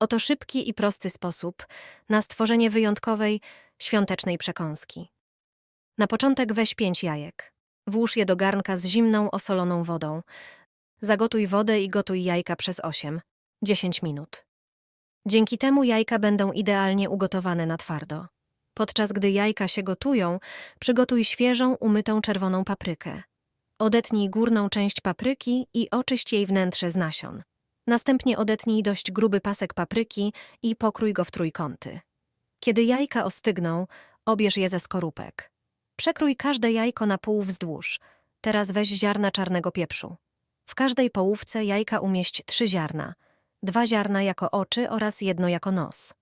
Oto szybki i prosty sposób na stworzenie wyjątkowej, świątecznej przekąski. Na początek weź pięć jajek. Włóż je do garnka z zimną, osoloną wodą. Zagotuj wodę i gotuj jajka przez 8-10 minut. Dzięki temu jajka będą idealnie ugotowane na twardo. Podczas gdy jajka się gotują, przygotuj świeżą, umytą czerwoną paprykę. Odetnij górną część papryki i oczyść jej wnętrze z nasion. Następnie odetnij dość gruby pasek papryki i pokrój go w trójkąty. Kiedy jajka ostygną, obierz je ze skorupek. Przekrój każde jajko na pół wzdłuż. Teraz weź ziarna czarnego pieprzu. W każdej połówce jajka umieść trzy ziarna. Dwa ziarna jako oczy oraz jedno jako nos.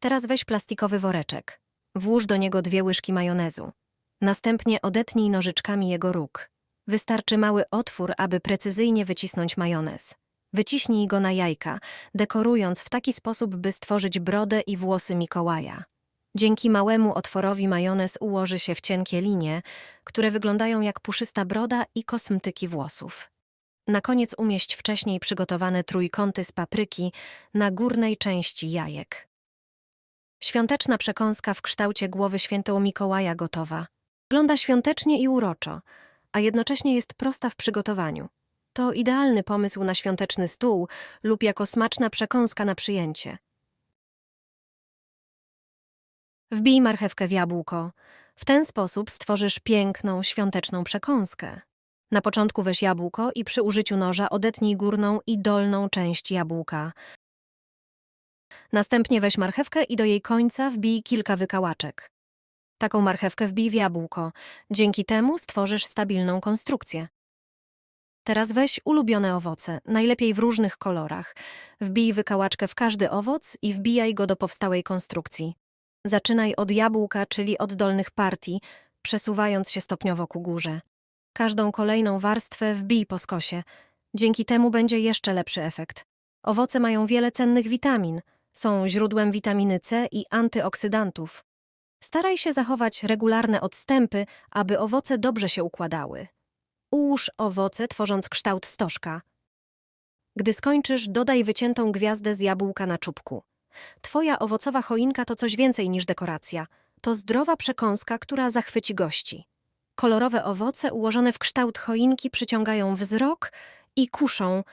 Teraz weź plastikowy woreczek. Włóż do niego dwie łyżki majonezu. Następnie odetnij nożyczkami jego róg. Wystarczy mały otwór, aby precyzyjnie wycisnąć majonez. Wyciśnij go na jajka, dekorując w taki sposób, by stworzyć brodę i włosy Mikołaja. Dzięki małemu otworowi majonez ułoży się w cienkie linie, które wyglądają jak puszysta broda i kosmetyki włosów. Na koniec umieść wcześniej przygotowane trójkąty z papryki na górnej części jajek. Świąteczna przekąska w kształcie głowy świętego Mikołaja gotowa. Wygląda świątecznie i uroczo, a jednocześnie jest prosta w przygotowaniu. To idealny pomysł na świąteczny stół lub jako smaczna przekąska na przyjęcie. Wbij marchewkę w jabłko. W ten sposób stworzysz piękną, świąteczną przekąskę. Na początku weź jabłko i przy użyciu noża odetnij górną i dolną część jabłka. Następnie weź marchewkę i do jej końca wbij kilka wykałaczek. Taką marchewkę wbij w jabłko. Dzięki temu stworzysz stabilną konstrukcję. Teraz weź ulubione owoce, najlepiej w różnych kolorach. Wbij wykałaczkę w każdy owoc i wbijaj go do powstałej konstrukcji. Zaczynaj od jabłka, czyli od dolnych partii, przesuwając się stopniowo ku górze. Każdą kolejną warstwę wbij po skosie. Dzięki temu będzie jeszcze lepszy efekt. Owoce mają wiele cennych witamin, są źródłem witaminy C i antyoksydantów. Staraj się zachować regularne odstępy, aby owoce dobrze się układały. Ułóż owoce, tworząc kształt stożka. Gdy skończysz, dodaj wyciętą gwiazdę z jabłka na czubku. Twoja owocowa choinka to coś więcej niż dekoracja. To zdrowa przekąska, która zachwyci gości. Kolorowe owoce ułożone w kształt choinki przyciągają wzrok i kuszą,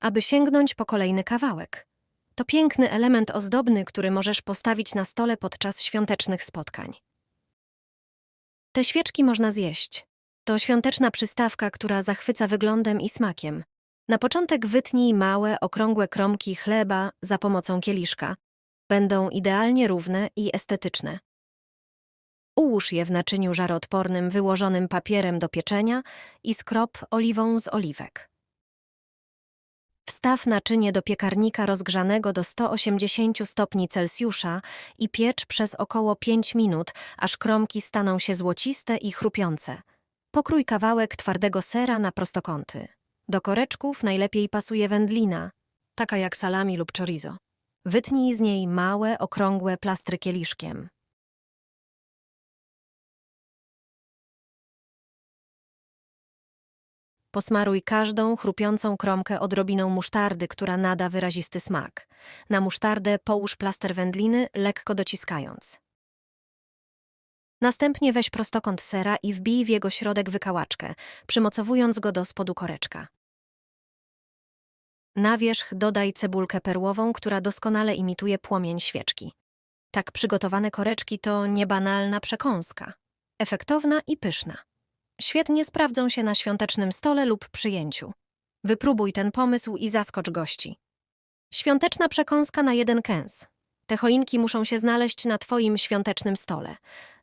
aby sięgnąć po kolejny kawałek. To piękny element ozdobny, który możesz postawić na stole podczas świątecznych spotkań. Te świeczki można zjeść. To świąteczna przystawka, która zachwyca wyglądem i smakiem. Na początek wytnij małe, okrągłe kromki chleba za pomocą kieliszka. Będą idealnie równe i estetyczne. Ułóż je w naczyniu żaroodpornym wyłożonym papierem do pieczenia i skrop oliwą z oliwek. Wstaw naczynie do piekarnika rozgrzanego do 180 stopni Celsjusza i piecz przez około 5 minut, aż kromki staną się złociste i chrupiące. Pokrój kawałek twardego sera na prostokąty. Do koreczków najlepiej pasuje wędlina, taka jak salami lub chorizo. Wytnij z niej małe, okrągłe plastry kieliszkiem. Posmaruj każdą chrupiącą kromkę odrobiną musztardy, która nada wyrazisty smak. Na musztardę połóż plaster wędliny, lekko dociskając. Następnie weź prostokąt sera i wbij w jego środek wykałaczkę, przymocowując go do spodu koreczka. Na wierzch dodaj cebulkę perłową, która doskonale imituje płomień świeczki. Tak przygotowane koreczki to niebanalna przekąska. Efektowna i pyszna. Świetnie sprawdzą się na świątecznym stole lub przyjęciu. Wypróbuj ten pomysł i zaskocz gości. Świąteczna przekąska na jeden kęs. Te choinki muszą się znaleźć na Twoim świątecznym stole.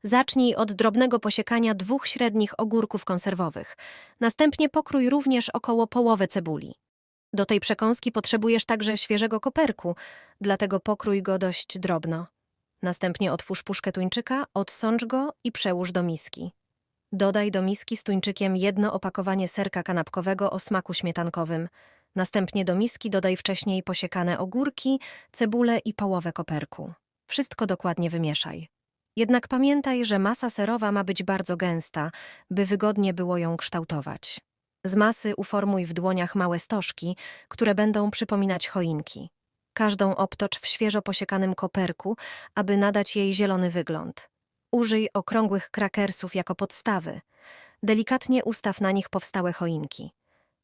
Zacznij od drobnego posiekania dwóch średnich ogórków konserwowych. Następnie pokrój również około połowę cebuli. Do tej przekąski potrzebujesz także świeżego koperku, dlatego pokrój go dość drobno. Następnie otwórz puszkę tuńczyka, odsącz go i przełóż do miski. Dodaj do miski z tuńczykiem jedno opakowanie serka kanapkowego o smaku śmietankowym. Następnie do miski dodaj wcześniej posiekane ogórki, cebulę i połowę koperku. Wszystko dokładnie wymieszaj. Jednak pamiętaj, że masa serowa ma być bardzo gęsta, by wygodnie było ją kształtować. Z masy uformuj w dłoniach małe stożki, które będą przypominać choinki. Każdą obtocz w świeżo posiekanym koperku, aby nadać jej zielony wygląd. Użyj okrągłych krakersów jako podstawy. Delikatnie ustaw na nich powstałe choinki.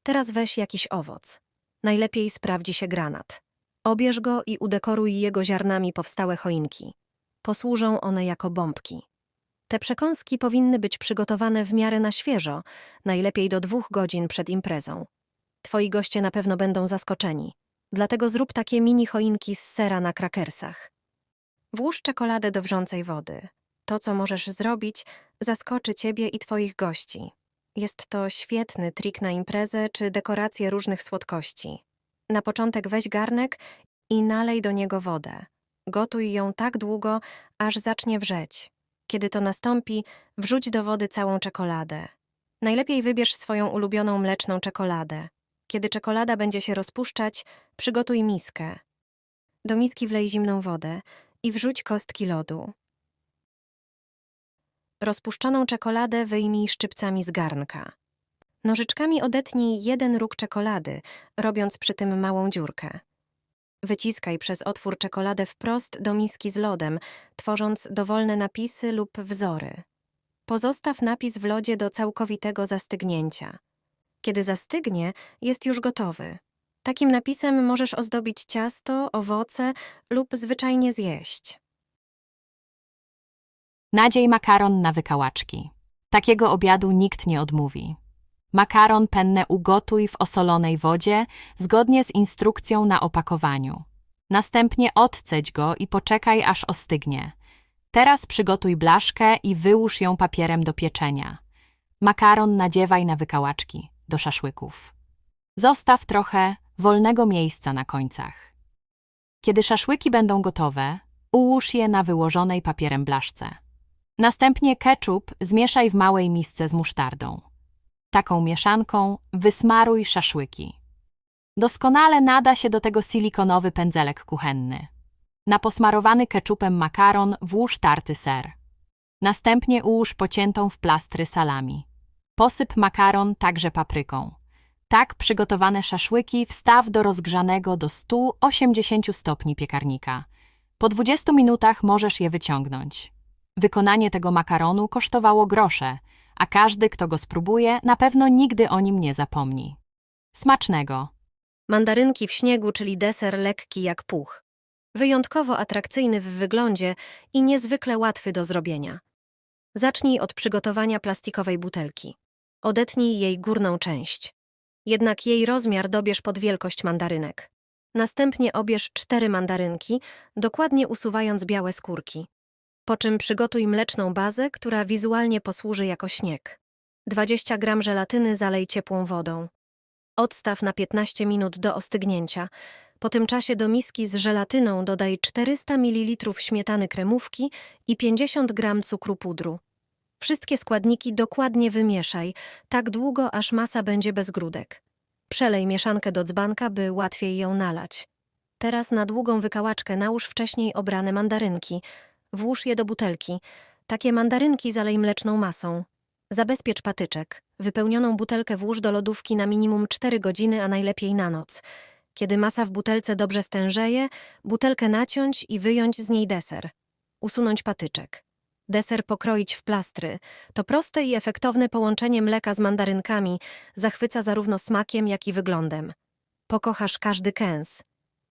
Teraz weź jakiś owoc. Najlepiej sprawdzi się granat. Obierz go i udekoruj jego ziarnami powstałe choinki. Posłużą one jako bombki. Te przekąski powinny być przygotowane w miarę na świeżo, najlepiej do dwóch godzin przed imprezą. Twoi goście na pewno będą zaskoczeni, dlatego zrób takie mini choinki z sera na krakersach. Włóż czekoladę do wrzącej wody. To, co możesz zrobić, zaskoczy ciebie i twoich gości. Jest to świetny trik na imprezę czy dekorację różnych słodkości. Na początek weź garnek i nalej do niego wodę. Gotuj ją tak długo, aż zacznie wrzeć. Kiedy to nastąpi, wrzuć do wody całą czekoladę. Najlepiej wybierz swoją ulubioną mleczną czekoladę. Kiedy czekolada będzie się rozpuszczać, przygotuj miskę. Do miski wlej zimną wodę i wrzuć kostki lodu. Rozpuszczoną czekoladę wyjmij szczypcami z garnka. Nożyczkami odetnij jeden róg czekolady, robiąc przy tym małą dziurkę. Wyciskaj przez otwór czekoladę wprost do miski z lodem, tworząc dowolne napisy lub wzory. Pozostaw napis w lodzie do całkowitego zastygnięcia. Kiedy zastygnie, jest już gotowy. Takim napisem możesz ozdobić ciasto, owoce lub zwyczajnie zjeść. Nadziej makaron na wykałaczki. Takiego obiadu nikt nie odmówi. Makaron penne ugotuj w osolonej wodzie zgodnie z instrukcją na opakowaniu. Następnie odcedź go i poczekaj aż ostygnie. Teraz przygotuj blaszkę i wyłóż ją papierem do pieczenia. Makaron nadziewaj na wykałaczki, do szaszłyków. Zostaw trochę wolnego miejsca na końcach. Kiedy szaszłyki będą gotowe, ułóż je na wyłożonej papierem blaszce. Następnie ketchup zmieszaj w małej misce z musztardą. Taką mieszanką wysmaruj szaszłyki. Doskonale nada się do tego silikonowy pędzelek kuchenny. Na posmarowany keczupem makaron włóż tarty ser. Następnie ułóż pociętą w plastry salami. Posyp makaron także papryką. Tak przygotowane szaszłyki wstaw do rozgrzanego do 180 stopni piekarnika. Po 20 minutach możesz je wyciągnąć. Wykonanie tego makaronu kosztowało grosze, a każdy, kto go spróbuje, na pewno nigdy o nim nie zapomni. Smacznego! Mandarynki w śniegu, czyli deser lekki jak puch. Wyjątkowo atrakcyjny w wyglądzie i niezwykle łatwy do zrobienia. Zacznij od przygotowania plastikowej butelki. Odetnij jej górną część. Jednak jej rozmiar dobierz pod wielkość mandarynek. Następnie obierz cztery mandarynki, dokładnie usuwając białe skórki. Po czym przygotuj mleczną bazę, która wizualnie posłuży jako śnieg. 20 gram żelatyny zalej ciepłą wodą. Odstaw na 15 minut do ostygnięcia. Po tym czasie do miski z żelatyną dodaj 400 ml śmietany kremówki i 50 gram cukru pudru. Wszystkie składniki dokładnie wymieszaj, tak długo aż masa będzie bez grudek. Przelej mieszankę do dzbanka, by łatwiej ją nalać. Teraz na długą wykałaczkę nałóż wcześniej obrane mandarynki. Włóż je do butelki. Takie mandarynki zalej mleczną masą. Zabezpiecz patyczek. Wypełnioną butelkę włóż do lodówki na minimum 4 godziny, a najlepiej na noc. Kiedy masa w butelce dobrze stężeje, butelkę naciąć i wyjąć z niej deser. Usunąć patyczek. Deser pokroić w plastry. To proste i efektowne połączenie mleka z mandarynkami zachwyca zarówno smakiem, jak i wyglądem. Pokochasz każdy kęs.